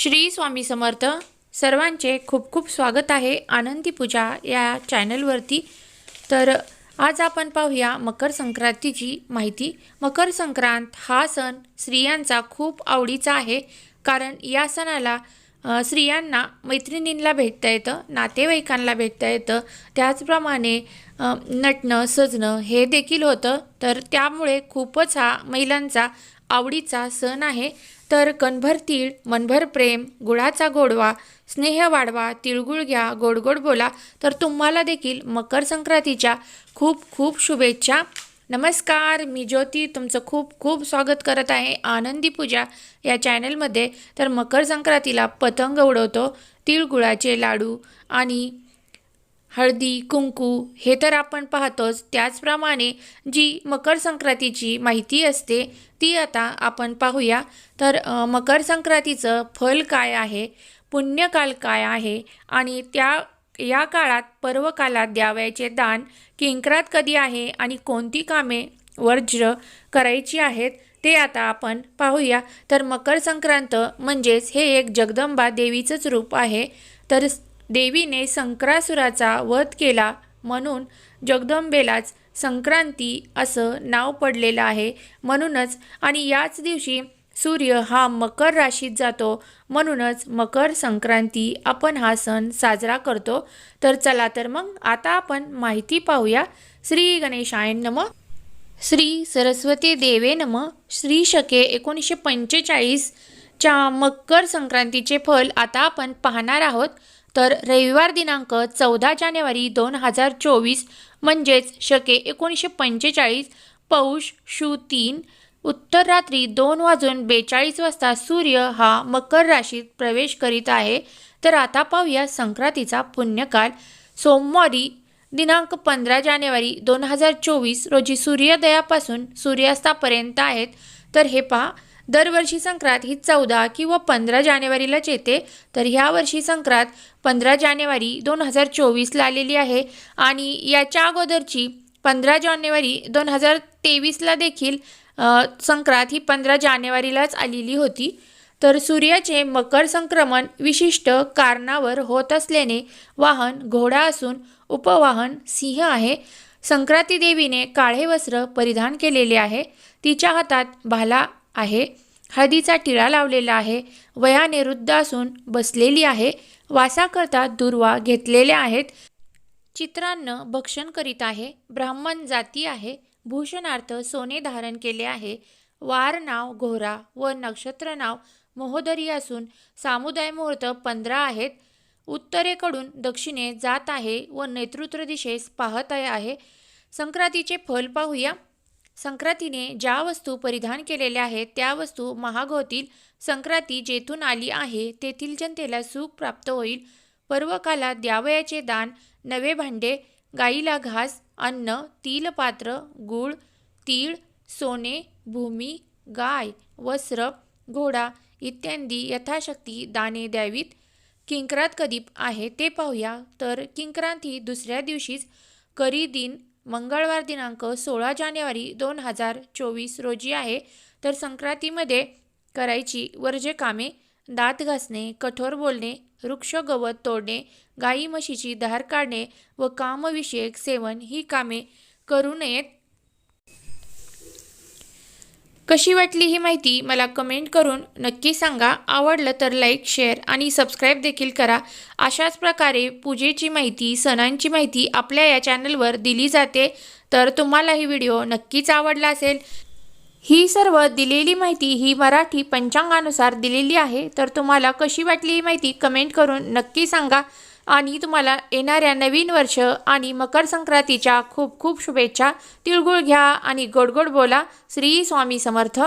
श्री स्वामी समर्थ सर्वांचे खूप खूप स्वागत आहे आनंदी पूजा या चॅनलवरती. तर आज आपण पाहूया मकर संक्रांतीची माहिती. मकर संक्रांत हा सण स्त्रियांचा खूप आवडीचा आहे. कारण या सणाला स्त्रियांना मैत्रिणींना भेटता येतं नातेवाईकांना भेटता येतं. त्याचप्रमाणे नटणं सजणं हे देखील होतं. तर त्यामुळे खूपच हा महिलांचा आवडीचा सण आहे तर कणभर तीळ मनभर प्रेम गुळाचा गोडवा स्नेह वाढवा तिळगुळ घ्या गोड गोड बोला. तर तुम्हाला देखील मकर संक्रांतीच्या खूप खूप शुभेच्छा. नमस्कार मी ज्योती तुमचं खूप खूप स्वागत करत आहे आनंदी पूजा या चॅनलमध्ये. तर मकर संक्रांतीला पतंग उडवतो तिळगुळाचे लाडू आणि हळदी कुंकू हे तर आपण पाहतोच. त्याचप्रमाणे जी मकर संक्रांतीची माहिती असते ती आता आपण पाहूया. तर मकर संक्रांतीचं फल काय आहे? पुण्यकाल काय आहे? आणि त्या या काळात पर्वकालात द्यावयाचे दान किंकरात कधी आहे? आणि कोणती कामे वर्ज्य करायची आहेत? ते आता आपण पाहूया. तर मकर संक्रांत म्हणजेच हे एक जगदंबा देवीचंच रूप आहे. तर देवीने संक्रासुराचा वध केला म्हणून जगदंबेलाच संक्रांती असं नाव पडलेलं आहे. म्हणूनच आणि याच दिवशी सूर्य हा मकर राशीत जातो. म्हणूनच मकर संक्रांती आपण हा सण साजरा करतो. तर चला तर मग आता आपण माहिती पाहूया. श्री गणेशाय नम. श्री सरस्वती देवे नम. श्री शके एकोणीसशे पंचेचाळीसच्या मकर संक्रांतीचे फल आता आपण पाहणार आहोत. तर रविवार दिनांक चौदा जानेवारी दोन हजार चोवीस म्हणजेच शके एकोणीसशे पंचेचाळीस पौष शू तीन उत्तर रात्री दोन वाजून बेचाळीस वाजता सूर्य हा मकर राशीत प्रवेश करीत आहे. तर आता पाहूया संक्रांतीचा पुण्यकाल. सोमवारी दिनांक पंधरा जानेवारी दोन हजार चोवीस रोजी सूर्योदयापासून सूर्यास्तापर्यंत आहेत. तर हे पहा दरवर्षी संक्रांत ही चौदा किंवा पंधरा जानेवारीलाच येते. तर ह्या वर्षी संक्रांत पंधरा जानेवारी दोन हजार चोवीसला आलेली आहे आणि याच्या अगोदरची पंधरा जानेवारी दोन हजार तेवीसला देखील संक्रांत ही पंधरा जानेवारीलाच आलेली होती. तर सूर्याचे मकर संक्रमण विशिष्ट कारणावर होत असल्याने वाहन घोडा असून उपवाहन सिंह आहे. संक्रांती देवीने काळे वस्त्र परिधान केलेले आहे. तिच्या हातात भाला आहे. हळदीचा टिळा लावलेला आहे. वयाने वृद्ध असून बसलेली आहे. वासाकरता दुर्वा घेतलेल्या आहेत. चित्रांनं भक्षण करीत आहे. ब्राह्मण जाती आहे. भूषणार्थ सोने धारण केले आहे. वार नाव घोरा व नक्षत्र नाव महोदरी असून सामुदाय मुहूर्त पंधरा आहेत. उत्तरेकडून दक्षिणे जात आहे व नेतृत्व दिशेस पाहत आहे. संक्रांतीचे फल पाहूया. संक्रांतीने ज्या वस्तू परिधान केलेल्या आहेत त्या वस्तू महाग होतील संक्रांती जेथून आली आहे तेथील जनतेला सुख प्राप्त होईल. पर्वकाला द्यावयाचे दान नवे भांडे गाईला घास अन्न तिलपात्र गूळ तीळ सोने भूमी गाय वस्त्र घोडा इत्यादी यथाशक्ती दाने द्यावीत. किंक्रात कधी आहे ते पाहूया तर किंक्रांत ही दुसऱ्या दिवशीच करी दिन मंगळवार दिनांक सोळा जानेवारी दोन हजार चोवीस रोजी आहे. तर संक्रांतीमध्ये करायची वर्जे कामे दात घासणे कठोर बोलणे वृक्ष गवत तोडणे गाई म्हशीची धार काढणे व कामविषयक सेवन ही कामे करू नयेत. कशी वाटली ही माहिती मला कमेंट करून नक्की सांगा. आवडलं तर लाईक शेअर आणि सबस्क्राईब देखील करा. अशाच प्रकारे पूजेची माहिती सणांची माहिती आपल्या या चॅनलवर दिली जाते. तर तुम्हाला ही व्हिडिओ नक्कीच आवडला असेल. ही सर्व दिलेली माहिती ही मराठी पंचांगानुसार दिलेली आहे. तर तुम्हाला कशी वाटली ही माहिती कमेंट करून नक्की सांगा. आणि तुम्हाला येणाऱ्या नवीन वर्ष आणि मकर संक्रांतीच्या खूप खूप शुभेच्छा. तिळगुळ घ्या आणि गोड गोड बोला. श्री स्वामी समर्थ.